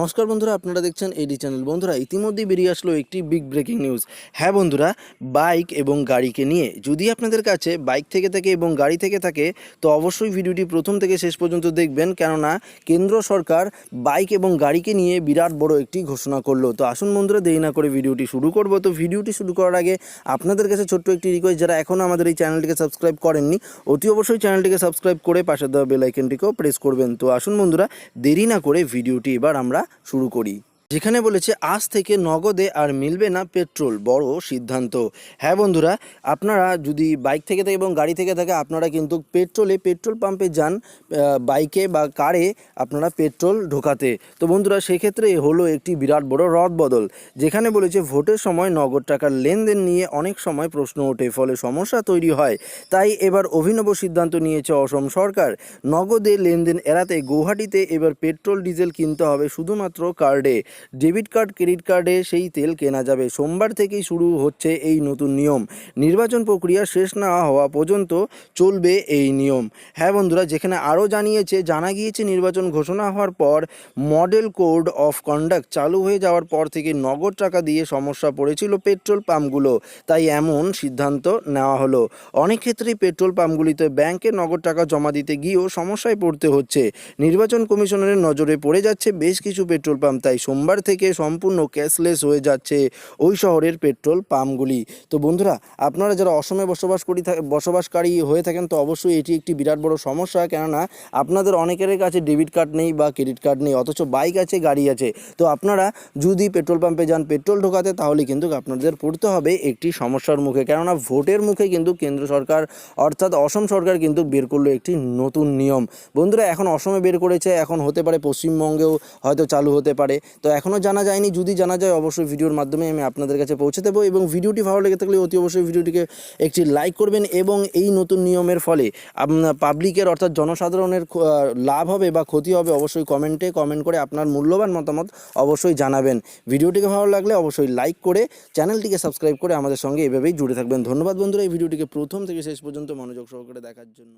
নমস্কার বন্ধুরা, আপনারা দেখছেন এডি চ্যানেল বন্ধুরা, ইতিমধ্যেই বেরিয়ে আসলো একটি বিগ ব্রেকিং নিউজ হ্যাঁ বন্ধুরা বাইক এবং গাড়িকে নিয়ে। যদি আপনাদের কাছে বাইক থেকে থাকে এবং গাড়ি থেকে থাকে, তো অবশ্যই ভিডিওটি প্রথম থেকে শেষ পর্যন্ত দেখবেন। কেননা, কেন্দ্র সরকার বাইক এবং গাড়িকে নিয়ে বিরাট বড় একটি ঘোষণা করল। তো আসুন বন্ধুরা, দেরি না করে ভিডিওটি শুরু করব। তো ভিডিওটি শুরু করার আগে আপনাদের কাছে ছোট্ট একটি রিকোয়েস্ট যারা এখনও আমাদের এই চ্যানেলটিকে সাবস্ক্রাইব করেননি, অতি অবশ্যই চ্যানেলটিকে সাবস্ক্রাইব করে পাশে দেওয়া বেল আইকনটিকেও প্রেস করবেন। তো আসুন বন্ধুরা, দেরি না করে ভিডিওটি এবার আমরা শুরু করি। যেখানে বলেছে, আজ থেকে নগদে আর মিলবে না পেট্রোল। বড় সিদ্ধান্ত। হ্যাঁ বন্ধুরা, আপনারা যদি বাইক থেকে থাকে এবং গাড়ি থেকে থাকে, আপনারা কিন্তু পেট্রোলে পেট্রোল পাম্পে যান বাইকে বা কারে আপনারা পেট্রোল ঢোকাতে। তো বন্ধুরা, সেক্ষেত্রে হলো একটি বিরাট বড় রদ বদল। যেখানে বলেছে, ভোটের সময় নগদ টাকার লেনদেন নিয়ে অনেক সময় প্রশ্ন ওঠে, ফলে সমস্যা তৈরি হয়। তাই এবার অভিনব সিদ্ধান্ত নিয়েছে অসম সরকার। নগদে লেনদেন এড়াতে গৌহাটিতে এবার পেট্রোল, ডিজেল কিনতে হবে শুধুমাত্র কার্ডে। ডেবিট কার্ড, ক্রেডিট কার্ডে সেই তেল কেনা যাবে। সোমবার থেকেই শুরু হচ্ছে এই নতুন নিয়ম। নির্বাচন প্রক্রিয়া শেষ না হওয়া পর্যন্ত চলবে এই নিয়ম। হ্যাঁ বন্ধুরা, যেখানে আরও জানিয়েছে, জানা গিয়েছে নির্বাচন ঘোষণা হওয়ার পর মডেল কোড অফ কন্ডাক্ট চালু হয়ে যাওয়ার পর থেকে নগদ টাকা দিয়ে সমস্যা পড়েছিল পেট্রোল পাম্পগুলো। তাই এমন সিদ্ধান্ত নেওয়া হলো। অনেক ক্ষেত্রেই পেট্রোল পাম্পগুলিতে ব্যাংকে নগদ টাকা জমা দিতে গিয়েও সমস্যায় পড়তে হচ্ছে। নির্বাচন কমিশনের নজরে পড়ে যাচ্ছে বেশ কিছু পেট্রোল পাম্প। তাই সোমবার থেকে সম্পূর্ণ ক্যাশলেস হয়ে যাচ্ছে ওই শহরের পেট্রোল পাম্পগুলি। তো বন্ধুরা, আপনারা যারা অসমে বসবাস করি বসবাসকারী হয়ে থাকেন, তো অবশ্যই এটি একটি বিরাট বড় সমস্যা। কেননা, আপনাদের অনেকের কাছে ডেবিট কার্ড নেই বা ক্রেডিট কার্ড নেই, অথচ বাইক আছে, গাড়ি আছে। তো আপনারা যদি পেট্রোল পাম্পে যান, পেট্রোল ঢোকাতে, তাহলে কিন্তু আপনাদের পড়তে হবে একটি সমস্যার মুখে। কেননা, ভোটের মুখে কিন্তু কেন্দ্র সরকার, অর্থাৎ অসম সরকার কিন্তু বের করল একটি নতুন নিয়ম। বন্ধুরা, এখন অসমে বের করেছে, এখন হতে পারে পশ্চিমবঙ্গেও হয়তো চালু হতে পারে। তো এখনও জানা যায়নি, যদি জানা যায় অবশ্যই ভিডিওর মাধ্যমে আমি আপনাদের কাছে পৌঁছে দেবো এবং ভিডিওটি ভালো লেগে থাকলে অতি অবশ্যই ভিডিওটিকে একটি লাইক করবেন এবং এই নতুন নিয়মের ফলে পাবলিকের অর্থাৎ জনসাধারণের লাভ হবে বা ক্ষতি হবে অবশ্যই কমেন্টে কমেন্ট করে আপনার মূল্যবান মতামত অবশ্যই জানাবেন। ভিডিওটিকে ভালো লাগলে অবশ্যই লাইক করে চ্যানেলটিকে সাবস্ক্রাইব করে আমাদের সঙ্গে এভাবেই জুড়ে থাকবেন। ধন্যবাদ বন্ধুরা, এই ভিডিওটিকে প্রথম থেকে শেষ পর্যন্ত মনোযোগ সহকারে দেখার জন্য।